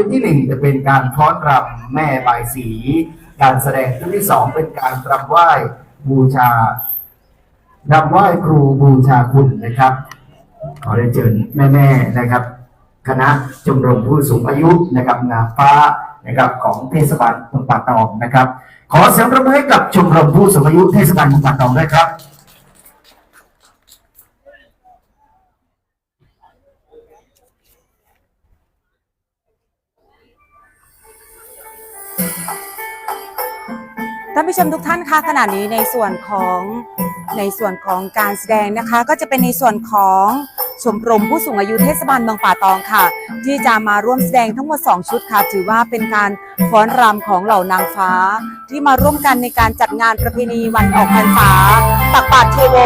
ชุดที่หนึ่งจะเป็นการฟ้อนรำแม่บายสี การแสดงชุดที่สองเป็นการรำไหว้บูชารำไหว้ครูบูชาคุณนะครับ ขอได้เชิญแม่ๆนะครับ คณะชมรมผู้สูงอายุนะครับงาฟ้านะครับของเทศบาลเมืองป่าตองนะครับ ขอเสียงประมือให้กับชมรมผู้สูงอายุเทศบาลเมืองป่าตองด้วยครับานผู้ชมทุกท่านคะขณะนี้ในส่วนของในส่วนของการแสดงนะคะ ก็จะเป็นในส่วนของชมรมผู้สูงอายุเทศบาลเมืองป่าตองค่ะ ที่จะมาร่วมแสดงทั้งหมด 2 ชุดค่ะ ถือว่าเป็นการฟ้อนรำของเหล่านางฟ้า ที่มาร่วมกันในการจัดงานประเพณีวันออกพรรษาตักบาตรเทโว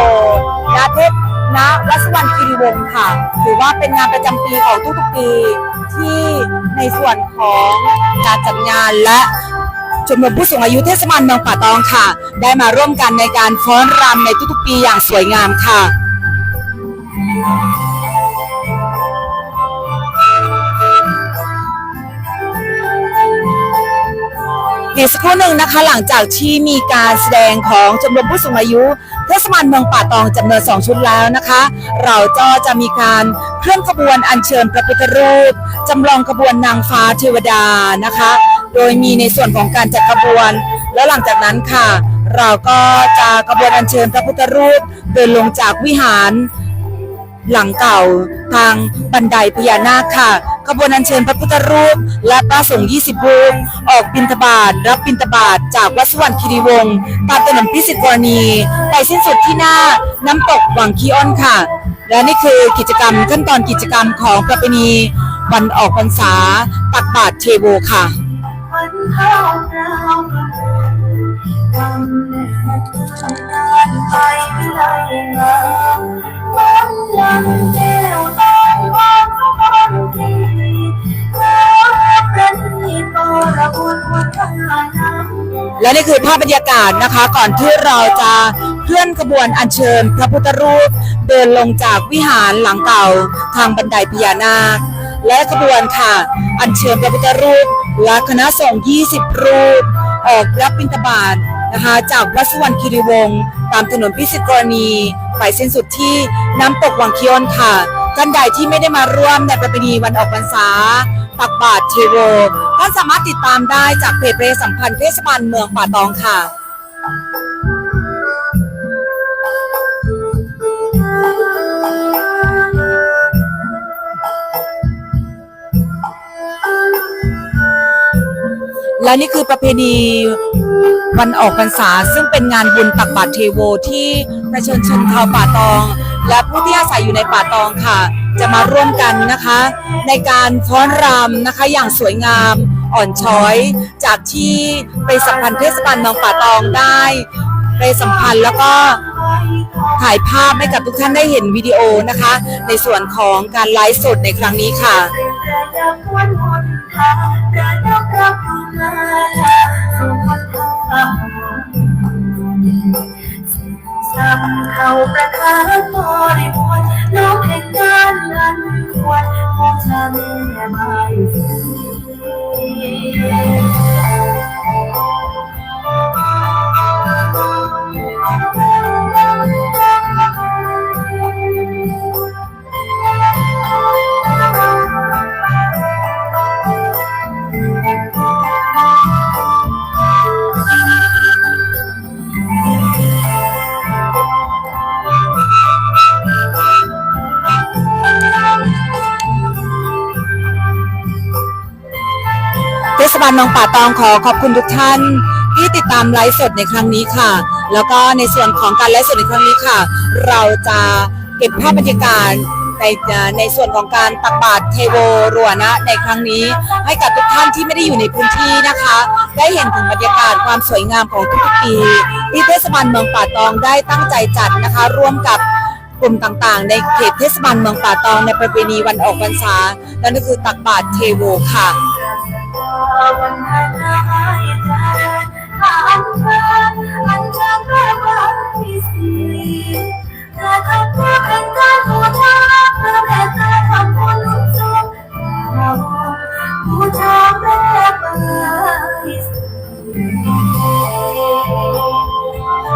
ณเทพณวัดสวรรณคีรีวงศ์ค่ะ ถือว่าเป็นงานประจำปีของทุกๆปีที่ในส่วนของการจัดงานและ ชมรมผู้สูงอายุเทศบาลเมืองป่าตองค่ะ ได้มาร่วมกันในการฟ้อนรำในทุกๆปีอย่างสวยงามค่ะอีกสักครู่หนึ่งนะคะหลังจากที่มีการแสดงของชมรมผู้สูงอายุเทศบาลเมืองป่าตองจำนวนสองชุดแล้วนะคะ เราก็จะมีการเคลื่อนขบวนอัญเชิญพระพุทธรูปจำลองขบวนนางฟ้าเทวดานะคะ โดยมีในส่วนของการจัดขบวน แล้วหลังจากนั้นค่ะ เราก็จะขบวนอัญเชิญพระพุทธรูปเดินลงจากวิหารหลังเก่าทางบันไดพญานาคค่ะขบวนอัญเชิญพระพุทธรูป และพระสงฆ์20รูปออกบิณฑบาตรับบิณฑบาตจากวัดสวรรณคีรีวงศ์ตามถนนพิสิทธิ์กรณีไปสิ้นสุดที่หน้าน้ำตกวังคีออนค่ะ และนี่คือกิจกรรมขั้นตอนกิจกรรมของประเพณีวันออกพรรษาตักบาตรเทโวค่ะ นเข้าดาววันแรกทำงานไปไม่ได้งาวันยังแก้วต้องวางทุกคนทีแล้วเป็นที่โตระบุนหัวใจน้ำและนี่คือภาพบรรยากาศนะคะ ก่อนที่เราจะเคลื่อนขบวนอัญเชิญ พระพุทธรูปเดินลงจากวิหารหลังเก่าทางบันไดพญานาค และขบวนค่ะ อัญเชิญพระพุทธรูป และคณะสงฆ์20 รูป ออกรับบิณฑบาตนะคะจากวัดสุวรรณคีรีวงศ์ตามถนนพิสิทธิกรณีไปสิ้นสุดที่น้ำตกวังคียนค่ะ ท่านใดที่ไม่ได้มาร่วมในประเพณีวันออกพรรษาตักบาตรเทโวท่านสามารถติดตามได้จากเพจเรสัมพันธ์เทศบาลเมืองป่าตองค่ะ และนี่คือประเพณีวันออกพรรษา ซึ่งเป็นงานบุญตักบาตรเทโวที่ประชาชนชาวป่าตอง และผู้ที่อาศัยอยู่ในป่าตองค่ะ จะมาร่วมกันนะคะ ในการฟ้อนรำนะคะอย่างสวยงามอ่อนช้อย จากที่ไปสัมพันธ์เทศบาลเมืองป่าตองได้ไปสัมพันธ์แล้วก็ถ่ายภาพให้กับทุกท่านได้เห็นวิดีโอนะคะ ในส่วนของการไลฟ์สดในครั้งนี้ค่ะ น่ารัการยกรับดูแลสู่คนำเขาประคาบริบทน้องแห่งการนันควรมองชาแม่ไม่สีเาลเมืองป่าตองขอขอบคุณทุกท่านที่ติดตามไลฟ์สดในครั้งนี้ค่ะ แล้วก็ในส่วนของการไลฟ์สดในครั้งนี้ค่ะ เราจะเก็บภาพบรรยากาศในในส่วนของการตักบาตรเทโวรัวนะในครั้งนี้ ให้กับทุกท่านที่ไม่ได้อยู่ในพื้นที่นะคะ ได้เห็นถึงบรรยากาศความสวยงามของทุกปีที่เทศบาลเมืองป่าตองได้ตั้งใจจัดนะคะ ร่วมกับกลุ่มต่างๆ ในเขตเทศบาลเมืองป่าตองในประเพณีวันออกพรรษานั่นก็คือตักบาตรเทโวค่ะ แ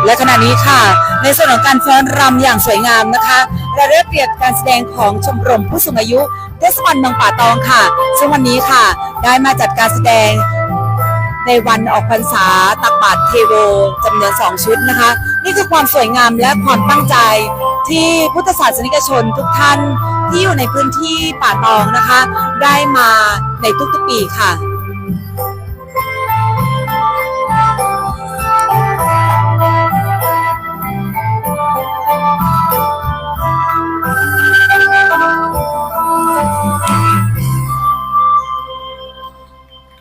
ละขณะนี้ค่ะ ในส่วนของการฟ้อนรำอย่างสวยงามนะคะ เราได้เปรียบการแสดงของชมรมผู้สูงอายุเทศบาลเมืองป่าตองค่ะ ซึ่งวันนี้ค่ะ ได้มาจัดการแสดงในวันออกพรรษาตักบาตรเทโวจำนวนสองชุดนะคะ นี่คือความสวยงามและความตั้งใจที่พุทธศาสนิกชนทุกท่านที่อยู่ในพื้นที่ป่าตองนะคะ ได้มาในทุกๆปีค่ะ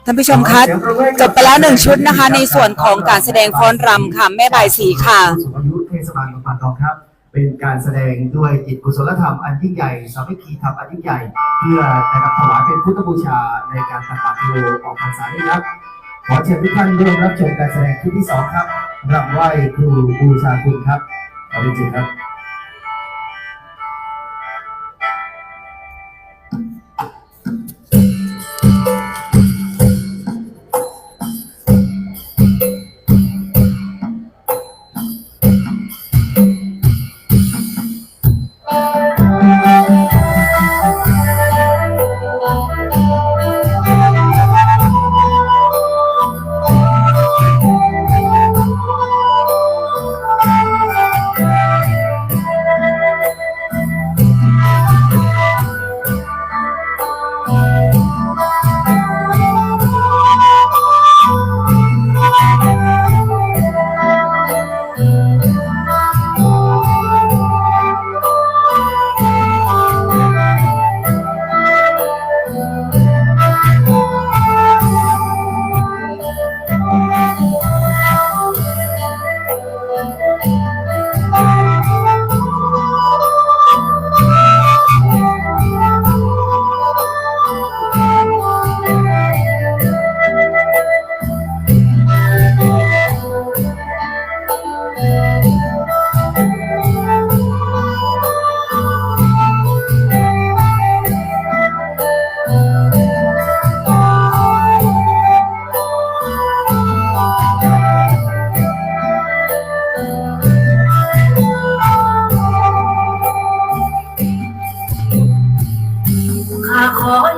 ท่านผู้ชมคะจบไปแล้วหนึ่งชุดนะคะ ในส่วนของการแสดงฟ้อนรำค่ะ แม่บายสีค่ะสูงอายุเทศบาลเมืองป่าตองครับ เป็นการแสดงด้วยจิตกุศลธรรมอันยิ่งใหญ่สามัคคีธรรมอันยิ่งใหญ่ เพื่อนะครับถวายเป็นพุทธบูชาในการตักบาตรโลออกพรรษานี้ครับขอเชิญทุกท่านร่วมรับชมการแสดงชุดที่สองครับรำไหว้ครูบูชาคุณครับขอบคุณจริงครับ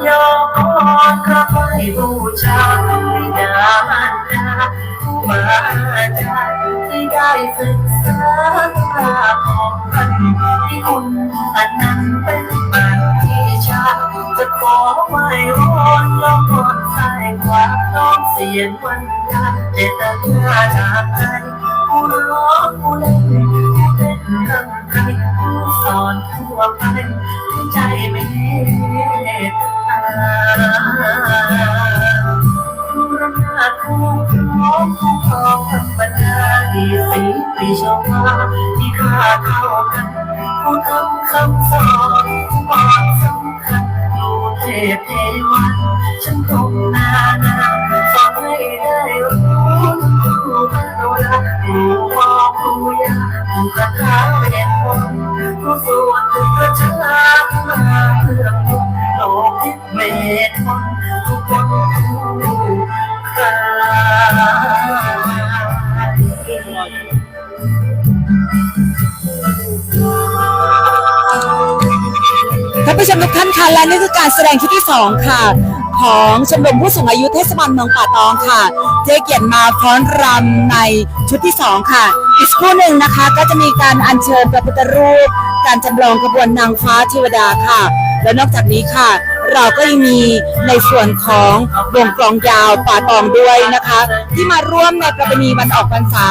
ยอมอ่อนข้าไปบูชาบิดามารดาครูบาอาจารย์ที่ได้ศึกษาของท่านที่คุณอันนั้นเป็นปัญชาจะขอไหว้วอนลองวอนสายขวาน้อมเสียงวันตาเจตนาจากใจ ชาวาที่ข้าเข้ากันผู้ทำคำสอนความสำคัญอยู่เทพเทวันฉันคงนานาสอนให้ได้รู้ผู้มโนราผู้มองผู้ยาผู้คาถาเวทมนต์ผู้สวดผู้ประชามาเพื่อมุนโลกทิศเวทมนต์ทุกคนผู้คลายท่า ผู้ชมทุกท่านค่ะและนี่คือการแสดงชุดที่สองค่ะ ของชมรมผู้สูงอายุเทศบาลเมืองป่าตองค่ะเจ๊เกียรติมาฟ้อนรำในชุดที่สองค่ะ อีกสักครู่หนึ่งนะคะ ก็จะมีการอัญเชิญพระพุทธรูป การจำลองขบวนนางฟ้าเทวดาค่ะ และนอกจากนี้ค่ะ เราก็ยังมีในส่วนของวงกลองยาวป่าตองด้วยนะคะ ที่มาร่วมในประเพณีวันออกพรรษา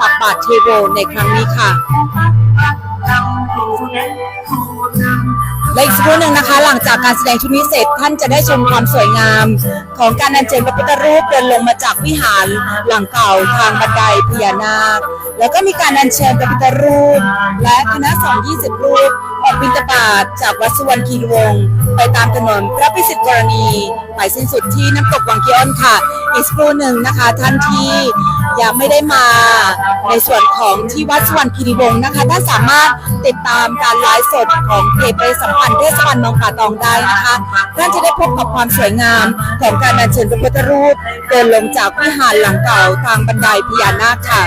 ตักบาตรเทโวในครั้งนี้ค่ะ และอีกสักครู่หนึ่งนะคะ หลังจากการแสดงชุดนี้เสร็จท่านจะได้ชมความสวยงาม ของการอัญเชิญพระพุทธรูปเดินลงมาจากวิหารหลังเก่าทางบันไดพญานาค แล้วก็มีการอัญเชิญพระพุทธรูป และคณะสองฆ์20รูป ออกบิณฑบาตจากวัดสุวรรณคีรีวงศ์ไปตามถนนพระพิสิทธิ์กรณีไปสิ้นสุดที่น้ำตกวังเกียนค่ะ อีกสักครู่หนึ่งนะคะ ท่านที่ยังไม่ได้มาในส่วนของที่วัดสุวรรณคีรีวงศ์นะคะท่านสามารถติดตามการไลฟ์สดของเพจประชาสัมพันธ์เทศบาลเมืองป่าตองได้นะคะท่านจะได้พบกับความสวยงามของการอัญเชิญพระพุทธรูปเดินลงจากวิหารหลังเก่าทางบันไดพญานาคค่ะ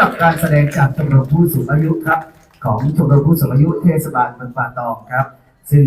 กับการแสดงจากชมรมผู้สูงอายุครับ ของชมรมผู้สูงอายุเทศบาลเมืองป่าตองครับ ซึ่ง